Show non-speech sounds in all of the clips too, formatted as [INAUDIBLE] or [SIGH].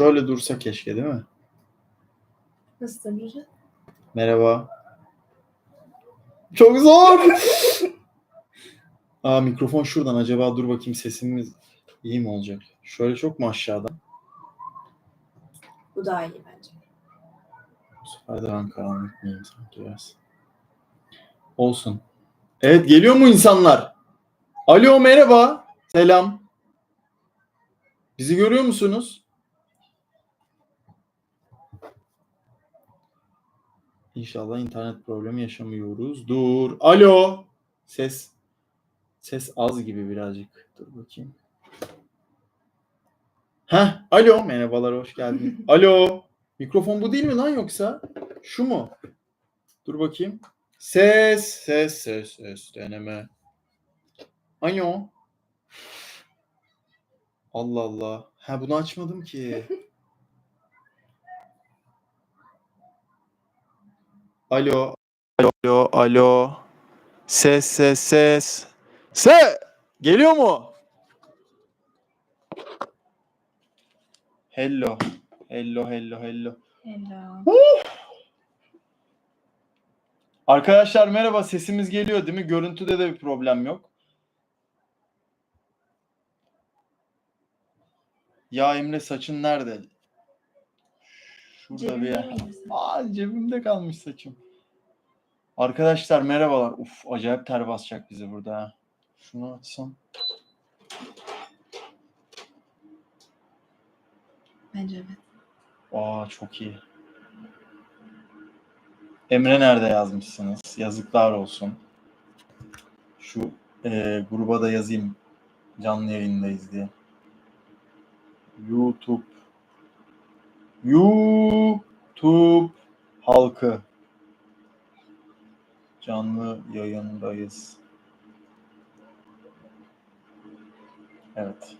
Şöyle dursa keşke değil mi? Nasıl duracak? Merhaba. Çok zor. [LAUGHS] Aa mikrofon şuradan. Acaba dur bakayım sesimiz iyi mi olacak? Şöyle çok mu aşağıdan? Bu daha iyi bence. Bu sefer de ben karanlık mıyım sanki biraz. Olsun. Evet geliyor mu insanlar? Alo merhaba. Selam. Bizi görüyor musunuz? İnşallah internet problemi yaşamıyoruz. Dur. Alo. Ses. Ses az gibi birazcık. Dur bakayım. Heh. Alo. Merhabalar hoş geldin. [LAUGHS] Alo. Mikrofon bu değil mi lan yoksa? Şu mu? Dur bakayım. Ses, ses, ses, ses, deneme. Alo. Allah Allah. Ha bunu açmadım ki. [LAUGHS] Alo. Alo, alo. Ses, ses, ses. Se! Geliyor mu? Hello. Hello, hello, hello. Hello. Arkadaşlar merhaba sesimiz geliyor değil mi? Görüntüde de bir problem yok. Ya Emre saçın nerede? Şurada bir yer. Aa cebimde kalmış saçım. Arkadaşlar merhabalar. Uf acayip ter basacak bizi burada. Şunu açsam. Bence evet. Aa çok iyi. Emre nerede yazmışsınız? Yazıklar olsun. Şu e, gruba da yazayım. Canlı yayındayız diye. YouTube YouTube halkı canlı yayındayız. Evet.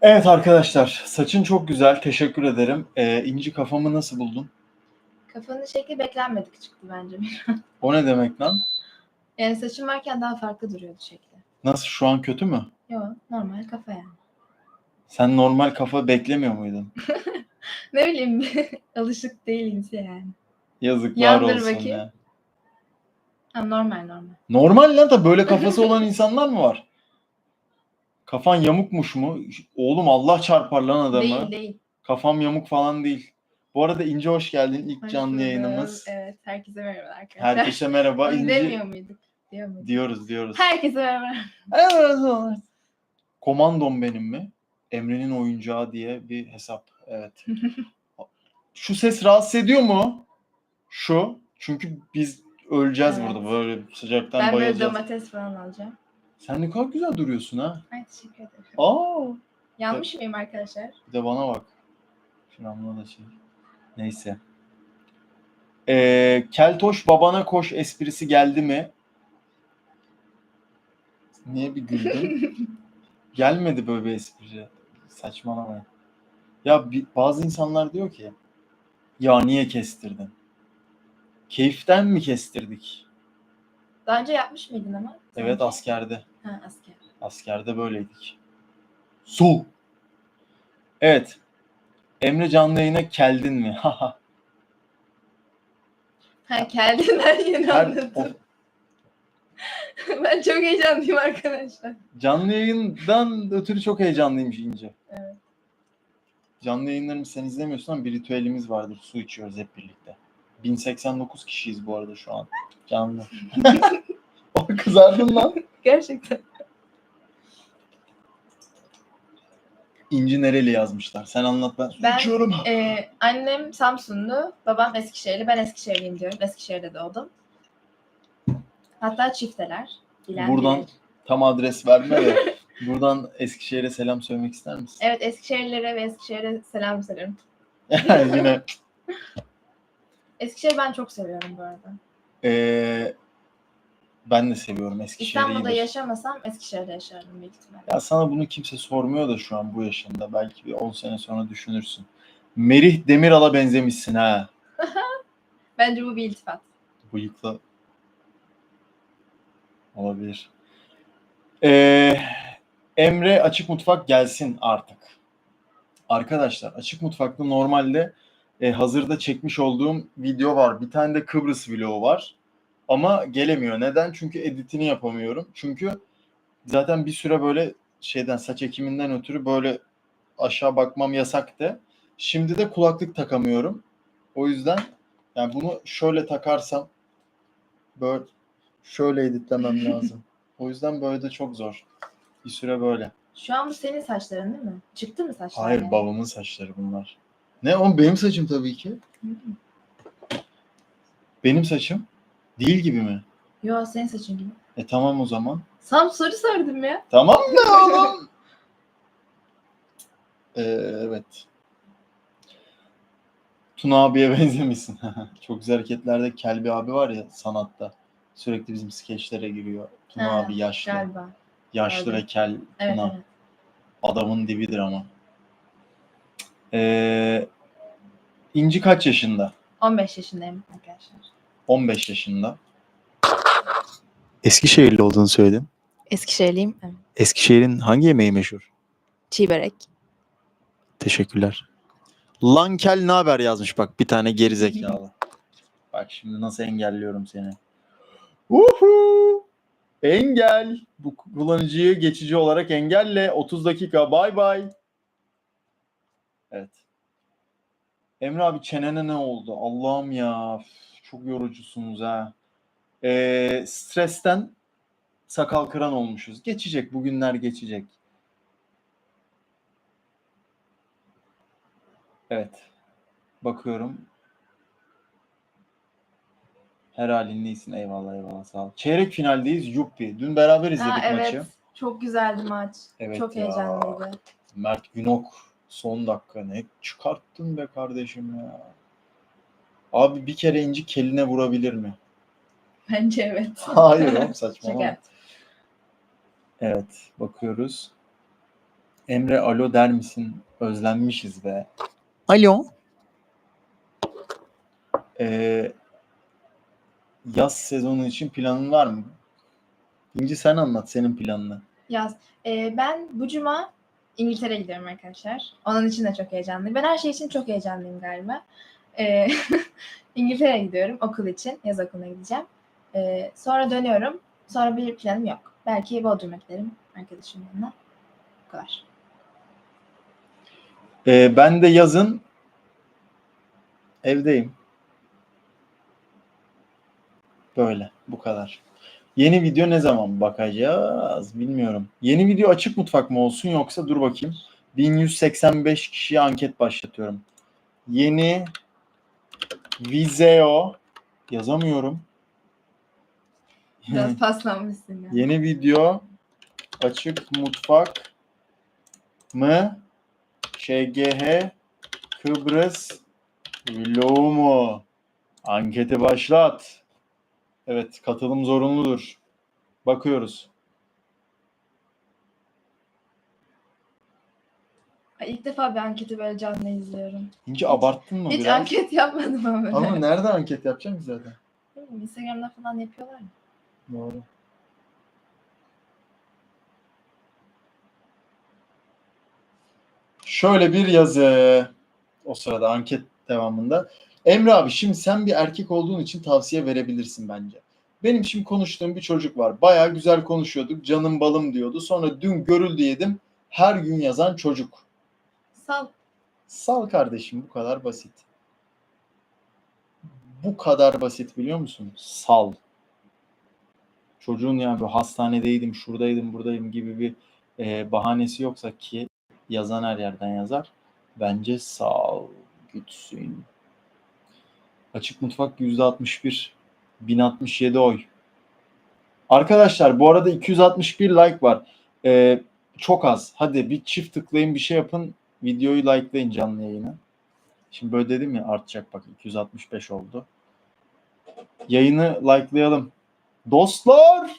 Evet arkadaşlar, saçın çok güzel. Teşekkür ederim. Ee, inci kafamı nasıl buldun? Kafanın şekli beklenmedik çıktı bence. [LAUGHS] O ne demek lan? Yani saçım varken daha farklı duruyordu şekli. Nasıl şu an kötü mü? Yo normal kafa yani. Sen normal kafa beklemiyor muydun? [LAUGHS] Ne bileyim [LAUGHS] alışık değiliz yani. Yazıklar Yandır olsun bakayım. ya. Ha, normal normal. Normal lan da böyle kafası olan insanlar mı var? Kafan yamukmuş mu? Oğlum Allah çarpar lan adamı. Değil değil. Kafam yamuk falan değil. Bu arada İnce hoş geldin. İlk Hoş canlı bulduk. yayınımız. Evet herkese merhaba arkadaşlar. Herkese merhaba. Biz İnci demiyor muyduk? Diyor muyduk? diyoruz diyoruz. Herkese merhaba. Evet. Komandom benim mi? Emre'nin oyuncağı diye bir hesap. Evet. Şu ses rahatsız ediyor mu? Şu. Çünkü biz öleceğiz Evet. burada. Böyle sıcaktan Ben böyle bayılacağız. domates falan alacağım. Sen ne kadar güzel duruyorsun ha. Ay teşekkür ederim. Aa. Yanlış mıyım arkadaşlar? Bir de bana bak. Şuramda da şey. Neyse. Ee, Keltoş babana koş esprisi geldi mi? Niye bir güldün? [LAUGHS] Gelmedi böyle bir espri. Saçmalama. Ya bi- bazı insanlar diyor ki ya niye kestirdin? Keyiften mi kestirdik? Daha önce yapmış mıydın ama? Evet Sanki. askerde. Ha asker. Askerde böyleydik. Su. Evet. Emre canlı yayına keldin mi? [LAUGHS] Ha geldin ben yeni Her- anladım. [LAUGHS] ben çok heyecanlıyım arkadaşlar. canlı yayından ötürü çok heyecanlıymış İnce. Evet. Canlı yayınlarımı sen izlemiyorsun ama bir ritüelimiz vardır. Su içiyoruz hep birlikte. 1089 kişiyiz bu arada şu an. Canlı. [LAUGHS] o kızardın lan. Gerçekten. İnci nereli yazmışlar. Sen anlat ben Ben-. Ee, annem Samsunlu, babam Eskişehirli. Ben Eskişehirliyim diyorum. Eskişehir'de doğdum. Hatta çifteler. Bilen Buradan tam adres verme de [LAUGHS] buradan Eskişehir'e selam söylemek ister misin? Evet Eskişehirlilere ve Eskişehir'e selam söylerim. [LAUGHS] Yine [LAUGHS] Eskişehir ben çok seviyorum bu arada. Ee, ben de seviyorum Eskişehir'i. İstanbul'da iyidir. yaşamasam Eskişehir'de yaşardım büyük ihtimalle. Ya sana bunu kimse sormuyor da şu an bu yaşında. Belki bir 10 sene sonra düşünürsün. Merih Demiral'a benzemişsin ha. Bence bu bir iltifat. Bıyıkla olabilir. Ee, Emre Açık Mutfak gelsin artık. Arkadaşlar Açık Mutfak'ta normalde e, hazırda çekmiş olduğum video var. Bir tane de Kıbrıs vlogu var. Ama gelemiyor. Neden? Çünkü editini yapamıyorum. Çünkü zaten bir süre böyle şeyden saç ekiminden ötürü böyle aşağı bakmam yasaktı. Şimdi de kulaklık takamıyorum. O yüzden yani bunu şöyle takarsam böyle şöyle editlemem lazım. O yüzden böyle de çok zor. Bir süre böyle. Şu an bu senin saçların değil mi? Çıktı mı saçlar? Hayır yani? babamın saçları bunlar. Ne oğlum benim saçım tabii ki. Hı. Benim saçım. Değil gibi mi? Yo senin saçın gibi. E tamam o zaman. Sam soru sordum ya. Tamam mı oğlum? Ee, evet. Tuna abiye [LAUGHS] benzemişsin. Çok güzel hareketlerde Kelbi abi var ya sanatta. Sürekli bizim skeçlere giriyor. Tuna Ha, abi yaşlı. Galiba. Yaşlı ve kel Evet Tuna. evet. Adamın dibidir ama. Ee, İnci kaç yaşında? 15 yaşındayım arkadaşlar. 15 yaşında. Eskişehirli olduğunu söyledin. Eskişehirliyim. Evet. Eskişehir'in hangi yemeği meşhur? Çiğ börek. Teşekkürler. Lankel ne haber yazmış bak bir tane geri zekalı. Bak şimdi nasıl engelliyorum seni. Uhu! Engel. Bu kullanıcıyı geçici olarak engelle. 30 dakika. Bay bay. Evet. Emre abi çenene ne oldu? Allah'ım ya. Çok yorucusunuz ha. Ee, stresten sakal kıran olmuşuz. Geçecek. Bugünler geçecek. Evet. Bakıyorum. Her halinde iyisin. Eyvallah eyvallah sağ ol. Çeyrek finaldeyiz. Yuppi. Dün beraber izledik Ha, evet. maçı. Çok güzeldi maç. Evet Çok ya. heyecanlıydı. Mert Günok son dakika ne çıkarttın be kardeşim ya. Abi bir kere inci keline vurabilir mi? Bence evet. [LAUGHS] Hayır oğlum [LAUGHS] saçmalama. Şaka. Evet bakıyoruz. Emre alo der misin? Özlenmişiz be. Alo. Ee, yaz sezonu için planın var mı? İnci sen anlat senin planını. Yaz. Ee, ben bu cuma İngiltere'ye gidiyorum arkadaşlar. Onun için de çok heyecanlıyım. Ben her şey için çok heyecanlıyım galiba. Ee, [LAUGHS] İngiltere'ye gidiyorum okul için. Yaz okuluna gideceğim. Ee, sonra dönüyorum. Sonra bir planım yok. Belki Bodrum'a giderim arkadaşımın yanına. Bu kadar. Ee, ben de yazın evdeyim. Böyle. Bu kadar. Yeni video ne zaman bakacağız bilmiyorum. Yeni video açık mutfak mı olsun yoksa dur bakayım. 1185 kişiye anket başlatıyorum. Yeni Vizeo yazamıyorum. Biraz [LAUGHS] paslanmışsın ya. Yeni video açık mutfak mı? ŞGH Kıbrıs vlogu mu? Anketi başlat. Evet katılım zorunludur. Bakıyoruz. Ay, İlk defa bir anketi böyle canlı izliyorum. İnce abarttın mı Hiç biraz? anket yapmadım ama böyle. Ama nerede anket yapacaksın ki zaten? Bilmiyorum, Instagram'da falan yapıyorlar mı? Doğru. Şöyle bir yazı. O sırada anket devamında. Emre abi şimdi sen bir erkek olduğun için tavsiye verebilirsin bence. Benim şimdi konuştuğum bir çocuk var. Baya güzel konuşuyorduk. Canım balım diyordu. Sonra dün görüldü yedim. Her gün yazan çocuk. Sal. Sal kardeşim bu kadar basit. Bu kadar basit biliyor musun? Sal. Çocuğun ya bu hastanedeydim, şuradaydım, buradayım gibi bir e, bahanesi yoksa ki yazan her yerden yazar. Bence sal gitsin. Açık mutfak %61. 1067 oy. Arkadaşlar bu arada 261 like var. E, çok az. Hadi bir çift tıklayın bir şey yapın. Videoyu likelayın canlı yayını. Şimdi böyle dedim ya artacak bak 265 oldu. Yayını likelayalım. Dostlar!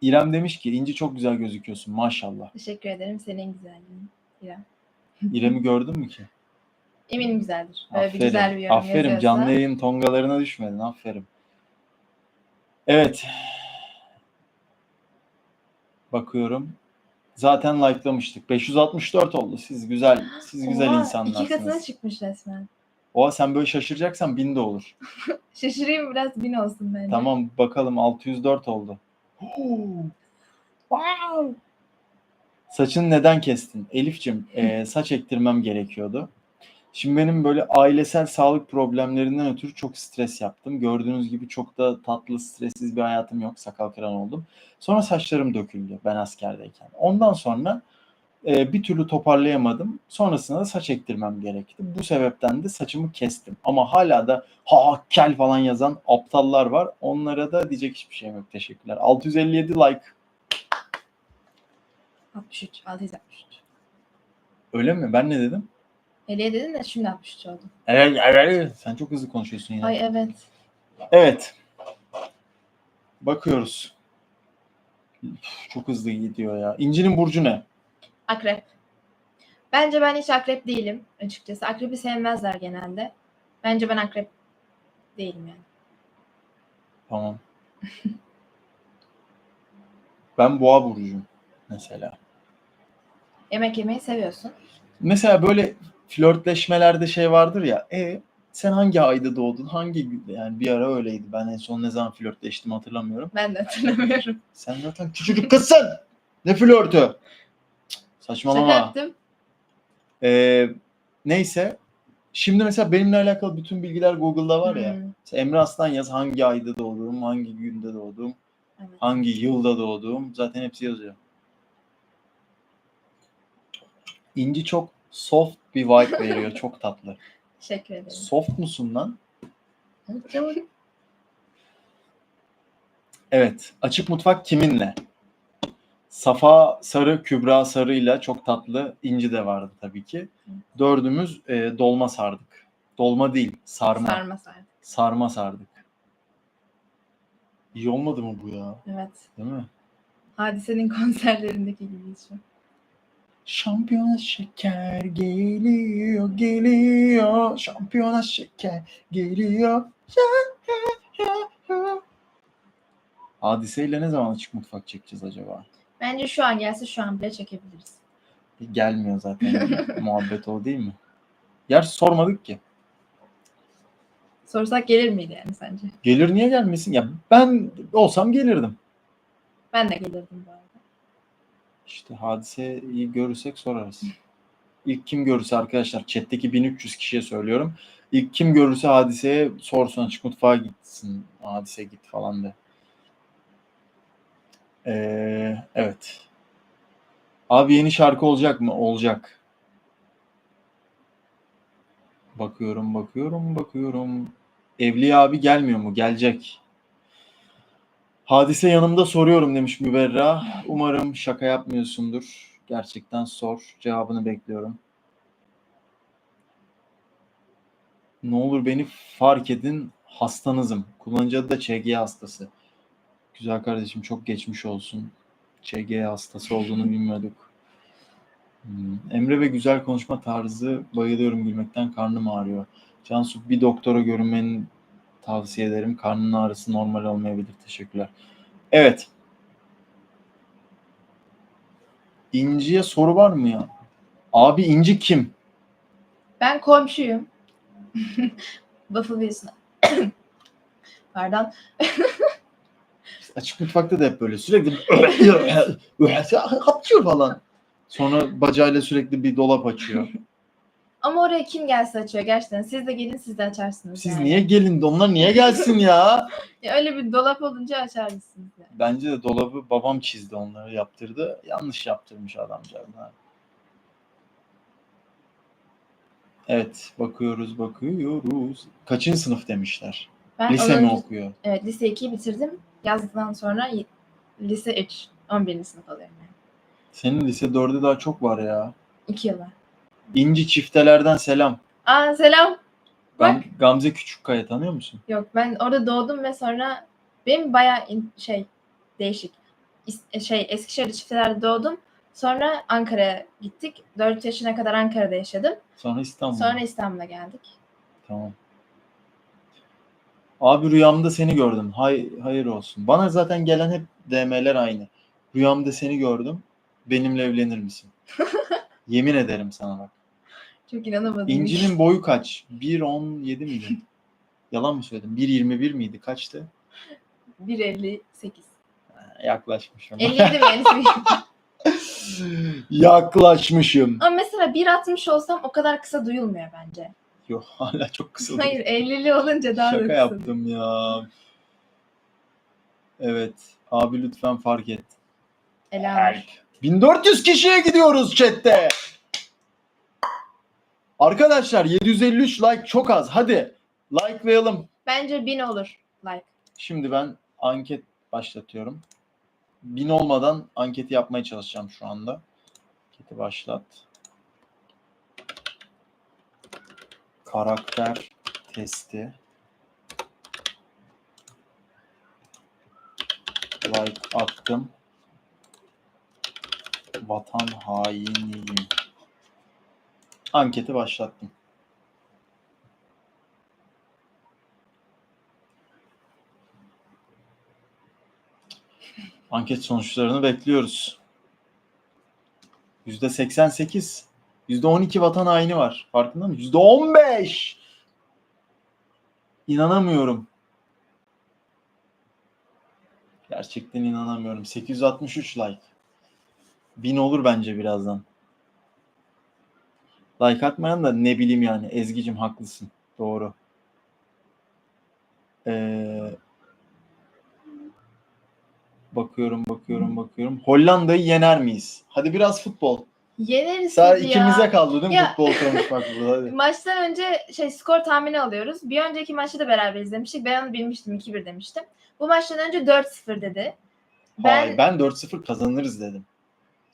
İrem demiş ki İnci çok güzel gözüküyorsun maşallah. Teşekkür ederim. Senin güzelliğin. İrem. İrem'i gördün mü ki? Eminim güzeldir. Böyle Aferin. bir güzel bir yorum aferin yazıyorsa. canlı yayın tongalarına düşmedin aferin. Evet. Bakıyorum. Zaten likelamıştık. 564 oldu. Siz güzel, siz güzel Oha, insanlarsınız. İki katına çıkmış resmen. Oha sen böyle şaşıracaksan 1000 de olur. [LAUGHS] Şaşırayım biraz bin olsun bence. Tamam bakalım 604 oldu. Wow. Saçını neden kestin? Elif'cim e, saç ektirmem gerekiyordu. Şimdi benim böyle ailesel sağlık problemlerinden ötürü çok stres yaptım. Gördüğünüz gibi çok da tatlı, stressiz bir hayatım yok. Sakal kıran oldum. Sonra saçlarım döküldü ben askerdeyken. Ondan sonra e, bir türlü toparlayamadım. Sonrasında da saç ektirmem gerekti. Bu sebepten de saçımı kestim. Ama hala da ha kel falan yazan aptallar var. Onlara da diyecek hiçbir şeyim yok. Teşekkürler. 657 like. 63. 663. Öyle mi? Ben ne dedim? Hediye dedin de şimdi 63 oldu. Evet, evet. Sen çok hızlı konuşuyorsun yine. Ay evet. Evet. Bakıyoruz. Üf, Çok hızlı gidiyor ya. İnci'nin burcu ne? Akrep. Bence ben hiç akrep değilim açıkçası. Akrebi sevmezler genelde. Bence ben akrep değilim yani. Tamam. [LAUGHS] ben boğa burcuyum mesela. Yemek yemeyi seviyorsun. Mesela böyle flörtleşmelerde şey vardır ya. E sen hangi ayda doğdun? Hangi gün? Yani bir ara öyleydi. Ben en son ne zaman flörtleştim hatırlamıyorum. Ben de hatırlamıyorum. [LAUGHS] Sen zaten küçücük kızsın. Ne flörtü? Cık, Şaka Saçmalama. yaptım. Ee, neyse. Şimdi mesela benimle alakalı bütün bilgiler Google'da var ya. Hmm, Mesela Emre Aslan yaz hangi ayda doğduğum, hangi günde doğduğum, evet. hangi yılda doğduğum zaten hepsi yazıyor. İnci çok soft bir vibe veriyor. Çok tatlı. Teşekkür ederim. Soft musun lan? Evet. Açık mutfak kiminle? Safa Sarı, Kübra Sarı'yla çok tatlı. İnci de vardı tabii ki. Dördümüz e, dolma sardık. Dolma değil, sarma. Sarma sardı. Sarma sardık. İyi olmadı mı bu ya? Evet. Değil mi? Hadisenin konserlerindeki gibi şu. Şampiyona şeker geliyor, geliyor. Şampiyona şeker geliyor. Hadiseyle ne zaman açık mutfak çekeceğiz acaba? Bence şu an gelse şu an bile çekebiliriz. Gelmiyor zaten. [LAUGHS] Muhabbet o değil mi? Yer sormadık ki. Sorsak gelir miydi yani sence? Gelir niye gelmesin? Ya ben olsam gelirdim. Ben de gelirdim bu arada. İşte hadiseyi görürsek sorarız. İlk kim görürse arkadaşlar chat'teki 1300 kişiye söylüyorum. İlk kim görürse hadiseye sorsun açık mutfağa gitsin. Hadise git falan de. Ee, evet. Abi yeni şarkı olacak mı? Olacak. Bakıyorum, bakıyorum, bakıyorum. Evliya abi gelmiyor mu? Gelecek. Hadise yanımda soruyorum demiş Müberra. Umarım şaka yapmıyorsundur. Gerçekten sor. Cevabını bekliyorum. Ne olur beni fark edin. Hastanızım. Kullanıcı adı da ÇG hastası. Güzel kardeşim çok geçmiş olsun. ÇG hastası olduğunu bilmiyorduk. Hmm. Emre ve güzel konuşma tarzı bayılıyorum gülmekten karnım ağrıyor. Cansu bir doktora görünmeni tavsiye ederim. Karnın ağrısı normal olmayabilir. Teşekkürler. Evet. İnci'ye soru var mı ya? Abi İnci kim? Ben komşuyum. [LAUGHS] Buffalo Bills'ın. [COUGHS] Pardon. [LAUGHS] Açık mutfakta da hep böyle sürekli [LAUGHS] hapçıyor falan. Sonra bacağıyla sürekli bir dolap açıyor. Ama oraya kim gelse açıyor gerçekten. Siz de gelin siz de açarsınız. Siz yani. niye gelin de onlar niye [LAUGHS] gelsin ya? Ya öyle bir dolap olunca açarsınız yani. Bence de dolabı babam çizdi onları yaptırdı. Yanlış yaptırmış adamcağız. ha. Evet bakıyoruz bakıyoruz. Kaçıncı sınıf demişler. Ben Lise mi okuyor? Evet lise 2'yi bitirdim. Yazdıktan sonra lise 3. 11. sınıf alıyorum yani. Senin lise 4'e daha çok var ya. 2 yıl var. İnci çiftelerden selam. Aa selam. Ben Bak. Gamze Küçükkaya tanıyor musun? Yok ben orada doğdum ve sonra benim bayağı in- şey değişik. İs- Şey Eskişehir'de çiftelerde doğdum. Sonra Ankara'ya gittik. 4 yaşına kadar Ankara'da yaşadım. Sonra İstanbul. Sonra İstanbul'a geldik. Tamam. Abi rüyamda seni gördüm. Hay, hayır olsun. Bana zaten gelen hep DM'ler aynı. Rüyamda seni gördüm. Benimle evlenir misin? [LAUGHS] Yemin ederim sana bak. Çok inanamadım. İnci'nin boyu kaç? 1.17 miydi? [LAUGHS] Yalan mı söyledim? 1.21 miydi? Kaçtı? 1.58. Yaklaşmışım. 57 mi? 58. [LAUGHS] Yaklaşmışım. Ama mesela 1.60 olsam o kadar kısa duyulmuyor bence. Yok hala çok kısa. Hayır 50'li olunca daha da Şaka kısa. yaptım ya. Evet. Abi lütfen fark et. Elanur. 1400 kişiye gidiyoruz chatte. Arkadaşlar 753 like çok az. Hadi likelayalım. Bence 1000 olur like. Şimdi ben anket başlatıyorum. 1000 olmadan anketi yapmaya çalışacağım şu anda. Anketi başlat. Karakter testi. Like attım. Vatan hainiyim. Anketi başlattım. Anket sonuçlarını bekliyoruz. %88. %12 vatan haini var. Farkında mı? %15. İnanamıyorum. Gerçekten inanamıyorum. 863 like. 1000 olur bence birazdan. Like atmayan da ne bileyim yani. Ezgi'cim haklısın. Doğru. Ee, bakıyorum, bakıyorum, bakıyorum. Hollanda'yı yener miyiz? Hadi biraz futbol. Yeneriz Sadece sizi ikimize ya. kaldı değil mi Ya. futbol konuşmak burada? [LAUGHS] Hadi. Maçtan önce şey skor tahmini alıyoruz. Bir önceki maçta da beraber izlemiştik. Ben onu bilmiştim 2-1 demiştim. Bu maçtan önce 4-0 dedi. Ben, Hayır, ben 4-0 kazanırız dedim.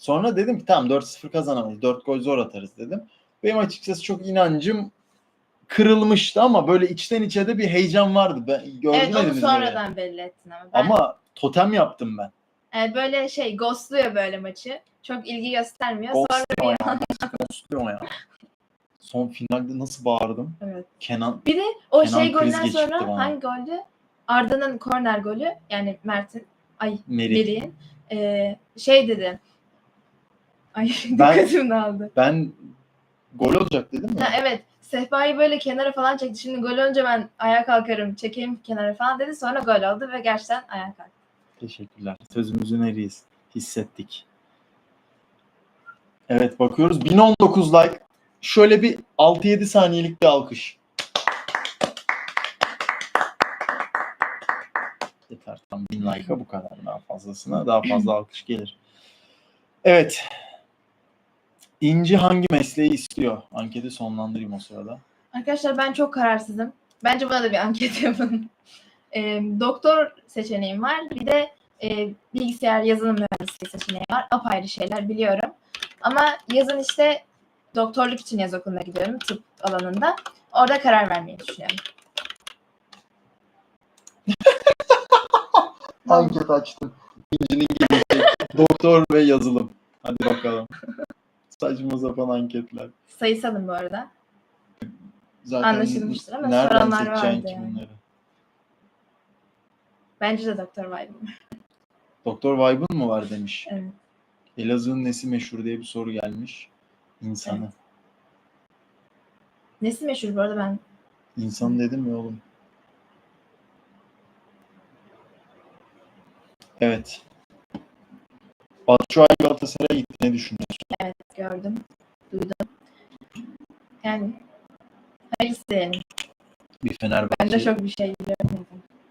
Sonra dedim ki tamam 4-0 kazanamayız. 4 gol zor atarız dedim. Benim açıkçası çok inancım kırılmıştı ama böyle içten içe de bir heyecan vardı. Ben gördüm evet onu sonradan belli ettin ama. Ben, Ama totem yaptım ben. e, böyle şey ghostluyor böyle maçı. Çok ilgi göstermiyor. Sonra Ghostluyor ya. Ghostluyor ya. Son finalde nasıl bağırdım? Evet. Kenan Bir de o Kenan şey golden sonra bana. hangi goldü? Arda'nın korner golü yani Mert'in ay Meri. Meri'nin e, şey dedi. Ay [LAUGHS] Ben- dikkatim dağıldı. Ben gol olacak dedim mi? Ha, evet. Sehpayı böyle kenara falan çekti. Şimdi gol olunca ben ayağa kalkarım, çekeyim kenara falan dedi. Sonra gol oldu ve gerçekten ayağa kalktı. Teşekkürler. Sözümüzün eriyiz. Hissettik. Evet bakıyoruz. 1019 like. Şöyle bir 6-7 saniyelik bir alkış. Yeter tam 1000 like'a bu kadar. Daha fazlasına daha fazla alkış gelir. Evet. İnci hangi mesleği istiyor? Anketi sonlandırayım o sırada. Arkadaşlar ben çok kararsızım. Bence buna da bir anket [LAUGHS] yapın. E, doktor seçeneğim var. Bir de e, bilgisayar yazılım mühendisliği seçeneği var. Apayrı şeyler biliyorum. Ama yazın işte doktorluk için yaz okuluna gidiyorum. Tıp alanında. Orada karar vermeyi düşünüyorum. [LAUGHS] Anket açtım. İnci'nin geleceği. Doktor ve yazılım. Hadi bakalım. [LAUGHS] Saçma sapan anketler. Sayısalım bu arada. Zaten Anlaşılmıştır ama nereden soranlar seçeceksin vardı ki yani. bunları? Bence de doktor vibe'ım. Doktor Vibe'ın mı var demiş. Evet. Elazığ'ın nesi meşhur diye bir soru gelmiş. İnsanı. Nesi meşhur bu arada ben İnsan dedim ya oğlum. Evet. Batshuayi Galatasaray'a gitti. Ne düşünüyorsun? evet gördüm, duydum. Yani hayırlısı diyelim. Bir Ben de Fenerbahçe, çok bir şey biliyorum.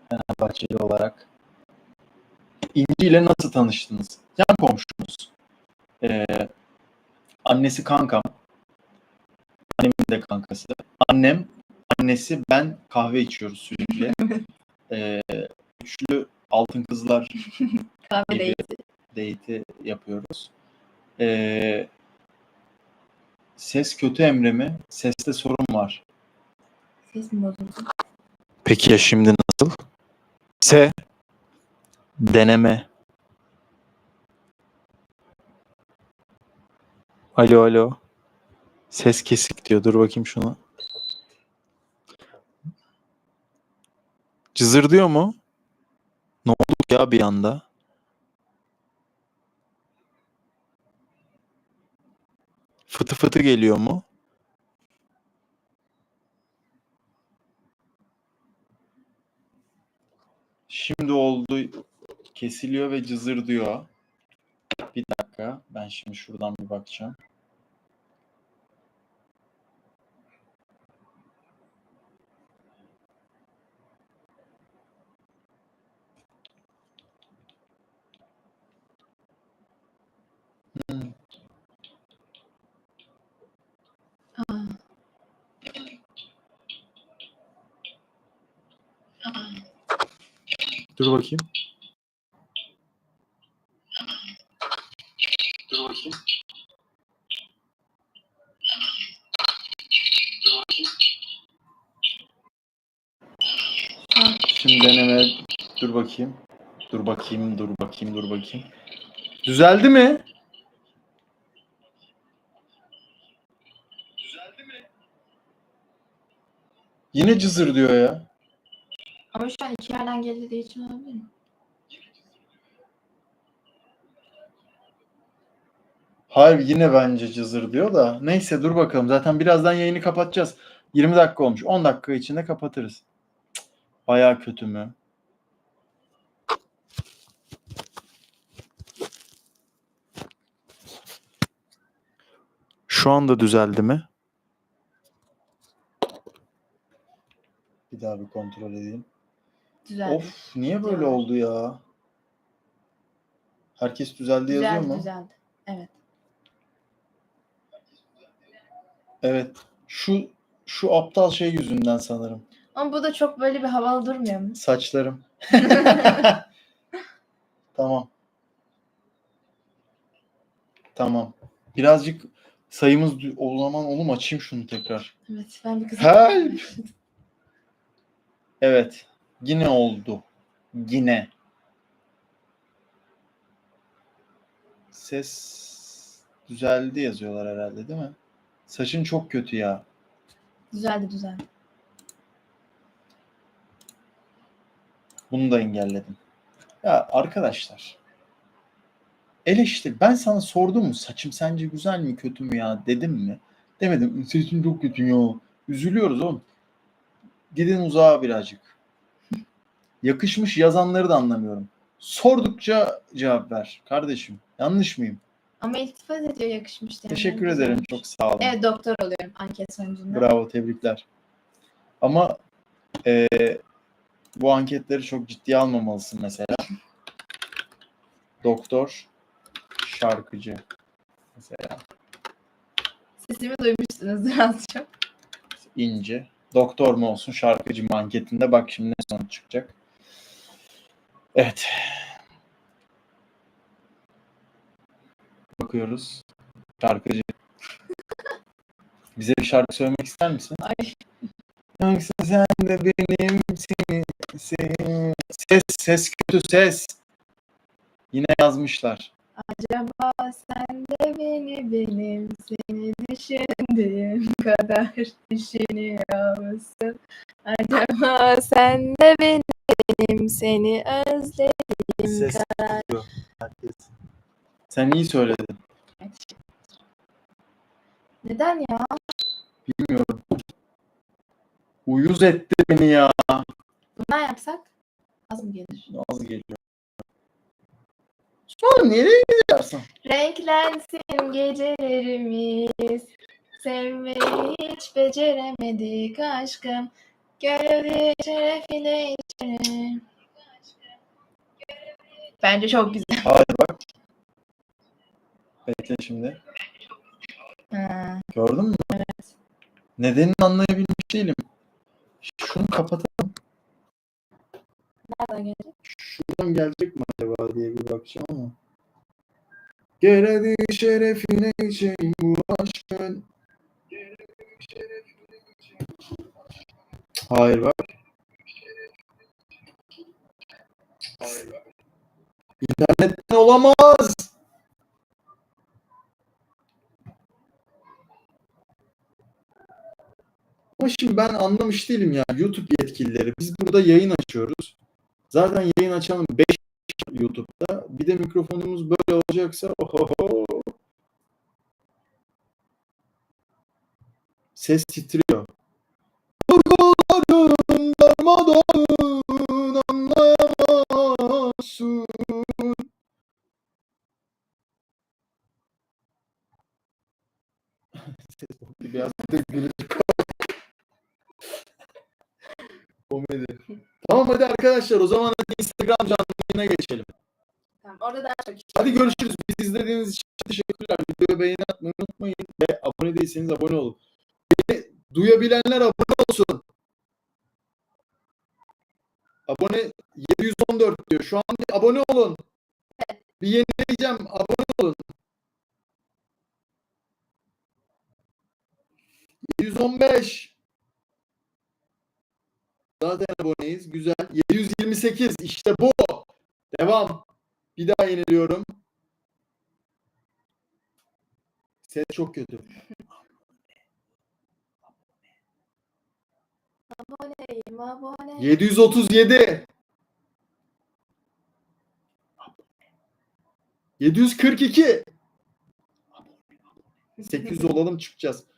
Fenerbahçeli olarak. İnci ile nasıl tanıştınız? Yan komşumuz. Ee, annesi kankam. Annemin de kankası. Annem, annesi, ben kahve içiyoruz sürekli. [LAUGHS] Ee, üçlü altın kızlar [LAUGHS] Kahve gibi date'i yapıyoruz. Ee, ses kötü Emre mi? Seste sorun var. Ses mi bozuldu? Peki ya şimdi nasıl? Se deneme. Alo alo. Ses kesik diyor. Dur bakayım şuna. Cızır diyor mu? Ne oldu ya bir anda? Fıtı fıtı geliyor mu? Şimdi oldu. Kesiliyor ve cızır diyor. Bir dakika. Ben şimdi şuradan bir bakacağım. Dur bakayım. Dur bakayım. Şimdi deneme dur bakayım. Dur bakayım, dur bakayım, dur bakayım. Düzeldi mi? Düzeldi mi? Yine cızır diyor ya. Ama şu an iki yerden geldiği için olabilir mi? Hayır yine bence cızır diyor da. Neyse dur bakalım. Zaten birazdan yayını kapatacağız. 20 dakika olmuş. 10 dakika içinde kapatırız. Bayağı kötü mü? Şu anda düzeldi mi? Bir daha bir kontrol edeyim. Düzeldi. Of niye böyle Düzeldi. oldu ya? Herkes düzeldi yazıyor düzeldi, mu? düzeldi. Evet. Evet. Şu şu aptal şey yüzünden sanırım. Ama bu da çok böyle bir havalı durmuyor mu? Saçlarım. [LAUGHS] Tamam. Tamam. Birazcık sayımız dü- o zaman oğlum açayım şunu tekrar. evet ben bir kızım. Help! Evet. Yine oldu. Yine. Ses düzeldi yazıyorlar herhalde değil mi? Saçın çok kötü ya. Düzeldi düzeldi. Bunu da engelledim. Ya arkadaşlar. Eleştir. Ben sana sordum mu saçım sence güzel mi kötü mü ya dedim mi? Demedim. Saçın çok kötü ya. Üzülüyoruz oğlum. Gidin uzağa birazcık. Yakışmış yazanları da anlamıyorum. Sordukça cevap ver kardeşim. Yanlış mıyım? Ama iltifat ediyor yakışmış diye. Teşekkür ederim. Çok sağ olun. Evet doktor oluyorum anket sonucunda. Bravo, tebrikler. Ama e, bu anketleri çok ciddiye almamalısın mesela. Doktor, şarkıcı mesela Sesimi duymuşsunuzdur az çok. ince. Doktor mu olsun, şarkıcı mı anketinde bak şimdi ne sonuç çıkacak. Evet. Bakıyoruz. Şarkıcı. Bize bir şarkı söylemek ister misin? Ay. Yoksa sen de benim seni, seni. Ses, ses kötü ses. Yine yazmışlar. Acaba sen de beni benim seni düşündüğüm kadar düşünüyor musun? Acaba sen de beni benim seni özlediğim Ses kadar. herkes. Sen iyi söyledin. Neden ya? Bilmiyorum. Uyuz etti beni ya. Bundan yapsak az mı gelir? Az geliyor. Sonra nereye gidiyorsun? Renklensin gecelerimiz Sevmeyi hiç beceremedik aşkım Gönül şerefine Bence çok güzel. Hayır bak. Bekle şimdi. Ha, Gördün mü? evet. Nedenini anlayabilmiş değilim. Şunu kapatalım. Nereden gelecek? Şuradan gelecek mi acaba diye bir bakacağım ama. Geledi şerefine içeyim bu aşkın. Hayır bak. İnternetten olamaz. Ama şimdi ben anlamış değilim ya YouTube yetkilileri. Biz burada yayın açıyoruz. Zaten yayın açalım 5 YouTube'da. Bir de mikrofonumuz böyle olacaksa ohoho. Ses titriyor. Duygularım darmadağın biraz da gülücük. Komedi. Tamam hadi arkadaşlar o zaman hadi Instagram canlı yayına geçelim. Tamam, orada daha çok Hadi görüşürüz. Bizi izlediğiniz için teşekkürler. Videoya beğeni atmayı unutmayın ve abone değilseniz abone olun. Beni duyabilenler abone olsun. Abone 714 diyor. Şu an bir abone olun. Bir yenileyeceğim. Abone olun. 715. Zaten aboneyiz. Güzel. 728. İşte bu. Devam. Bir daha yeniliyorum. Ses çok kötü. aboneyim abone. 737. 742. 800 olalım çıkacağız.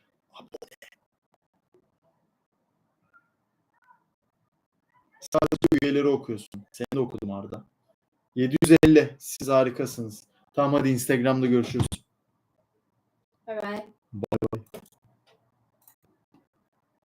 Sadece üyeleri okuyorsun. Seni de okudum Arda. 750. Siz harikasınız. Tamam hadi Instagram'da görüşürüz. Bye bye. Bay.